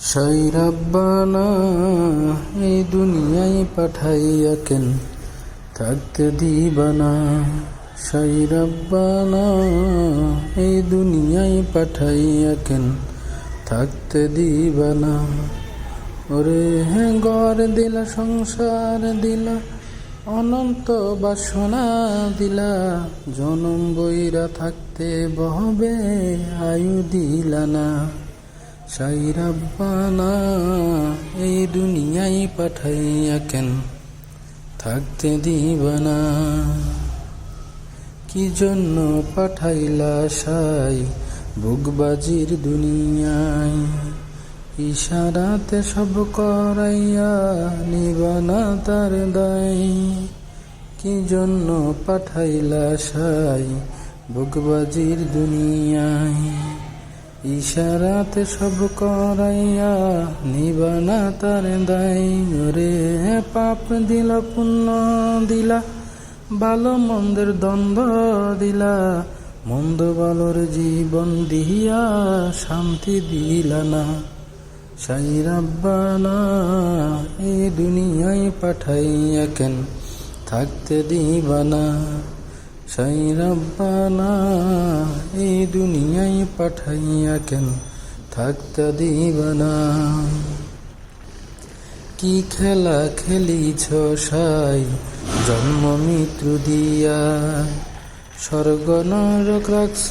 সাই এই দুনিয়ায় পাঠাইয়া কেন থাকতে দিবানা সাই এই দুনিয়ায় পাঠাইয়া কেন থাকতে দিবানা। ওরে হ্যাঁ ঘর দিলা, সংসার দিলা, অনন্ত বাসনা দিলা, জনম বইরা থাকতে বহবে, আয়ু দিলা না। সাই রাব্বানা এই দুনিয়ায় পাঠাইয়া কেন থাকতে দিবানা? কি জন্য পাঠাইলা সাই বুকবাজির দুনিয়ায়? ইশারাতে সব করাইয়া নিবানা তার দায়। কি জন্য পাঠাইলা সাই বুকবাজির দুনিয়ায়? ইশারাতে সব করাইয়া নিবানা তার দায় রে পাপ দিলা, পুণ্য দিলা, ভালো মন্দের দ্বন্দ্ব দিলা, মন্দ ভালোর জীবন দিয়া শান্তি দিলা না। সাই রাব্বানা, এই দুনিয়ায় পাঠাইয়া কেন থাকতে দিবানা সাই এই দুনিয়ায় পাঠাইয়া কেন থাকতে দিবানা? কি খেলা খেলিছ সাই জন্ম মৃত্যু দিয়া? স্বর্গ নরক রাখছ